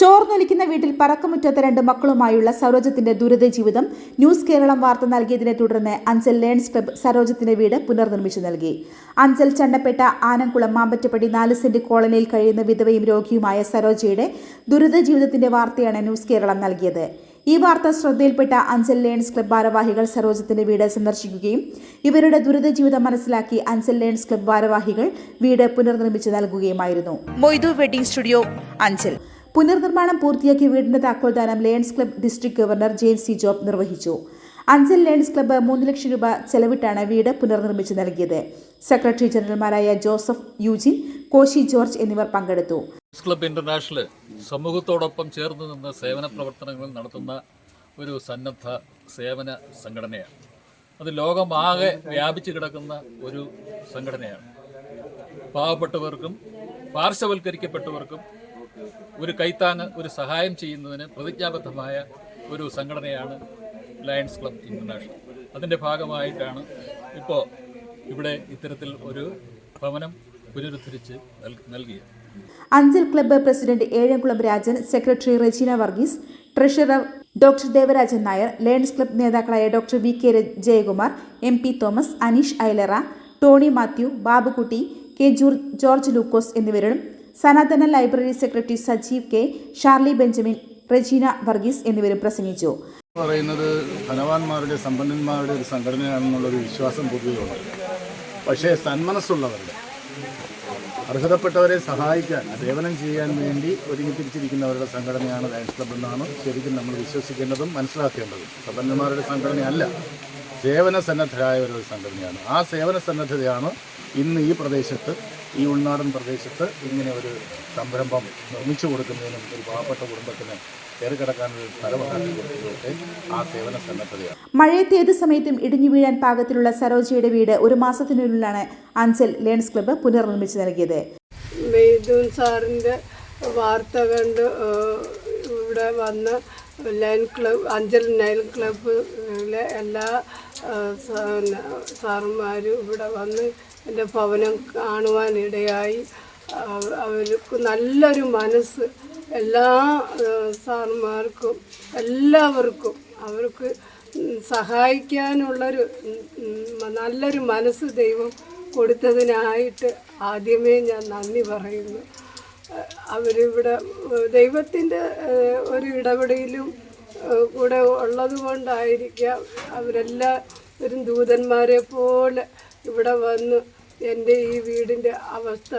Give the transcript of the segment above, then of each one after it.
ചോർന്നൊലിക്കുന്ന വീട്ടിൽ പറക്കമുറ്റാത്ത രണ്ട് മക്കളുമായുള്ള സരോജത്തിന്റെ ദുരിത ജീവിതം ന്യൂസ് കേരളം വാർത്ത നൽകിയതിനെ തുടർന്ന് അഞ്ചൽ ലേൺസ് ക്ലബ് സരോജത്തിന്റെ വീട് പുനർനിർമ്മിച്ചു നൽകി. അഞ്ചൽ ചണ്ടപ്പേട്ട ആനംകുളം മാമ്പറ്റപ്പടി നാല് സെന്റ് കോളനിയിൽ കഴിയുന്ന വിധവയും രോഗിയുമായ സരോജയുടെ ദുരിത ജീവിതത്തിന്റെ വാർത്തയാണ് ന്യൂസ് കേരളം നൽകിയത്. ഈ വാർത്ത ശ്രദ്ധയിൽപ്പെട്ട അഞ്ചൽ ലേൺസ് ക്ലബ് ഭാരവാഹികൾ സരോജത്തിന്റെ വീട് സന്ദർശിക്കുകയും ഇവരുടെ ദുരിത ജീവിതം മനസ്സിലാക്കി അഞ്ചൽ ലേൺസ് ക്ലബ് ഭാരവാഹികൾ വീട് പുനർനിർമ്മിച്ചു നൽകുകയുമായിരുന്നു. Moidu wedding studio Anchal. പുനർനിർമ്മാണം പൂർത്തിയാക്കി വീടിന്റെ താക്കോൽദാനം Lions club district governor Jain C Job നിർവഹിച്ചു. അഞ്ചൽ ലയൺസ് ക്ലബ്ബ് മൂന്ന് ലക്ഷം രൂപ ചെലവിട്ടാണ് വീട് പുനർനിർമ്മിച്ച് നൽകിയത്. സെക്രട്ടറി ജനറൽമാരായ ജോസഫ് യൂജിൻ കോശി ജോർജ് എന്നിവർ പങ്കെടുത്തു. ക്ലബ് ഇന്റർനാഷണൽ സമൂഹത്തോടൊപ്പം ചേർന്ന് നിന്ന് സേവന പ്രവർത്തനങ്ങൾ നടത്തുന്ന ഒരു സന്നദ്ധ സേവന സംഘടനയാണ്. അത് ലോകമാകെ വ്യാപിച്ചു കിടക്കുന്ന ഒരു സംഘടനയാണ്. പാവപ്പെട്ടവർക്കും പാർശ്വവൽക്കരിക്കപ്പെട്ടവർക്കും ഒരു കൈത്താങ്ങ് ഒരു സഹായം ചെയ്യുന്നതിന് പ്രതിജ്ഞാബദ്ധമായ ഒരു സംഘടനയാണ് ലയൺസ് ക്ലബ് ഇന്റർനാഷണൽ അതിന്റെ ഭാഗമായിട്ടാണ് ഇപ്പോൾ ഇവിടെ ഇത്തരത്തിൽ ഒരു ഭവനം പുനരുദ്ധരിച്ച് നൽ- നൽകിയത്. Anchal club president Ezhamkulam Rajan secretary Regina Varghese treasurer doctor Devarajan Nair Lions club നേതാക്കളായ doctor V K Jayakumar M P Thomas Aneesh Ailara Tony Mathew Babukutty K ജൂർ- George Lukose എന്നിവരും Sanathana library secretary Sajeev K Sharly Benjamin Regina Varghese എന്നിവരും പ്രസംഗിച്ചു. പറയുന്നത് ധനവാന്മാരുടെ സമ്പന്നന്മാരുടെ ഒരു സംഘടനയാണെന്നുള്ള ഒരു വിശ്വാസം പൊതുവെയുണ്ട് പക്ഷേ സന്മനസ്സുള്ളവരുടെ അർഹതപ്പെട്ടവരെ സഹായിക്കാൻ സേവനം ചെയ്യാൻ വേണ്ടി ഒരുങ്ങിത്തിരിച്ചിരിക്കുന്നവരുടെ സംഘടനയാണ് ലയൻസ് ക്ലബ് എന്നാണ് ശരിക്കും നമ്മൾ വിശ്വസിക്കേണ്ടതും മനസ്സിലാക്കേണ്ടതും. സമ്പന്നന്മാരുടെ സംഘടനയല്ല സേവന സന്നദ്ധരായ ഒരു സംഘടനയാണ്. ആ സേവന സന്നദ്ധതയാണ് ഇന്ന് ഈ പ്രദേശത്ത് ഈ ഉൾനാടൻ പ്രദേശത്ത് ഇങ്ങനെ ഒരു സംരംഭം നിർമ്മിച്ചു കൊടുക്കുന്നതിനും ഒരു പാവപ്പെട്ട കുടുംബത്തിന് മഴയത്ത് ഏത് സമയത്തും ഇടിഞ്ഞു വീഴാൻ പാകത്തിലുള്ള സരോജയുടെ വീട് ഒരു മാസത്തിനുള്ളിലാണ് അഞ്ചൽ ലേൺസ് ക്ലബ്ബ് പുനർനിർമ്മിച്ചു നൽകിയത്. മെയ്ദൂൻ സാറിന്റെ വാർത്ത കണ്ട് ഇവിടെ വന്ന് ലയൺ ക്ലബ് അഞ്ചൽ നയൽ ക്ലബ്ബിലെ എല്ലാ സാറന്മാരും സാറുമാരും ഇവിടെ വന്ന് എന്റെ ഭവനം കാണുവാനിടയായി. അവ- അവർക്ക് നല്ലൊരു മനസ്സ്. എല്ലാ സാർമാർക്കും എല്ലാവർക്കും അവർക്ക് സഹായിക്കാനുള്ളൊരു നല്ലൊരു മനസ്സ് ദൈവം കൊടുത്തതിനായിട്ട് ആദ്യമേ ഞാൻ നന്ദി പറയുന്നു. അവരിവിടെ ദൈവത്തിന്റെ ഒരു ഇടപെടലും കൂടെ ഉള്ളത് കൊണ്ടായിരിക്കാം അവരെല്ലാവരും ദൂതന്മാരെ പോലെ ഇവിടെ വന്ന് എന്റെ ഈ വീടിന്റെ അവസ്ഥ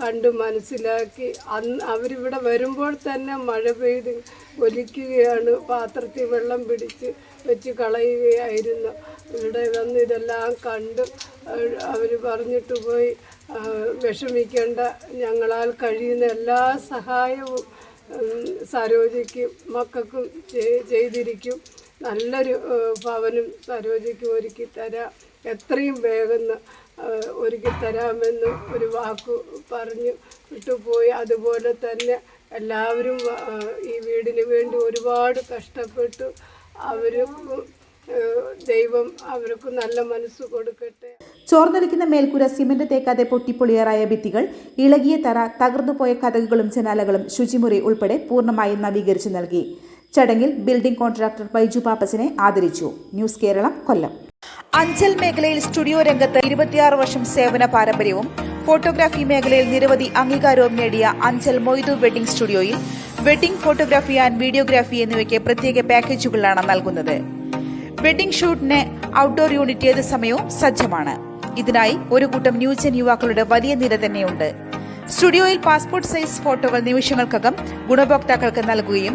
കണ്ടു മനസ്സിലാക്കി. അന്ന് അവരിവിടെ വരുമ്പോൾ തന്നെ മഴ പെയ്ത് ഒലിക്കുകയാണ്. പാത്രത്തിൽ വെള്ളം പിടിച്ച് വെച്ച് കളയുകയായിരുന്നു. ഇവിടെ വന്ന് ഇതെല്ലാം കണ്ട് അവർ പറഞ്ഞിട്ട് പോയി വിഷമിക്കേണ്ട ഞങ്ങളാൽ കഴിയുന്ന എല്ലാ സഹായവും സരോജയ്ക്ക് മക്കൾക്കും ചെയ്തിരിക്കും. നല്ലൊരു ഭവനും സരോജയ്ക്ക് ഒരുക്കി തരാം. എത്രയും വേഗം ഒരുക്കി തരാമെന്ന് ഒരു വാക്ക് പറഞ്ഞു വിട്ടുപോയി അതുപോലെ തന്നെ എല്ലാവരും ഈ വീടിന് വേണ്ടി ഒരുപാട് കഷ്ടപ്പെട്ടു. അവർക്ക് ദൈവം അവർക്ക് നല്ല മനസ്സ് കൊടുക്കട്ടെ. ചോർന്നൊലിക്കുന്ന മേൽക്കൂര സിമന്റ് തേക്കാതെ പൊട്ടിപ്പൊളിയാറായ ഭിത്തികൾ ഇളകിയ തറ തകർന്നുപോയ കഥകുകളും ജനാലകളും ശുചിമുറി ഉൾപ്പെടെ പൂർണമായും നവീകരിച്ചു നൽകി. ചടങ്ങിൽ ബിൽഡിംഗ് കോൺട്രാക്ടർ ബൈജു പാപ്പസിനെ ആദരിച്ചു. ന്യൂസ് കേരളം കൊല്ലം. അഞ്ചൽ മേഖലയിൽ സ്റ്റുഡിയോ രംഗത്ത് ഇരുപത്തിയാറ് വർഷം സേവന പാരമ്പര്യവും ഫോട്ടോഗ്രാഫി മേഖലയിൽ നിരവധി അംഗീകാരവും നേടിയ അഞ്ചൽ മൊയ്തു വെഡിംഗ് സ്റ്റുഡിയോയിൽ വെഡിംഗ് ഫോട്ടോഗ്രാഫി ആൻഡ് വീഡിയോഗ്രാഫി എന്നിവയ്ക്ക് പ്രത്യേക പാക്കേജുകളാണ് നൽകുന്നത്. വെഡിംഗ് ഷൂട്ടിന് ഔട്ട്ഡോർ യൂണിറ്റ് ഏത് സമയവും സജ്ജമാണ്. ഇതിനായി ഒരു കൂട്ടം ന്യൂജൻ യുവാക്കളുടെ വലിയ നിര തന്നെയുണ്ട്. സ്റ്റുഡിയോയിൽ പാസ്പോർട്ട് സൈസ് ഫോട്ടോകൾ നിമിഷങ്ങൾക്കകം ഗുണഭോക്താക്കൾക്ക് നൽകുകയും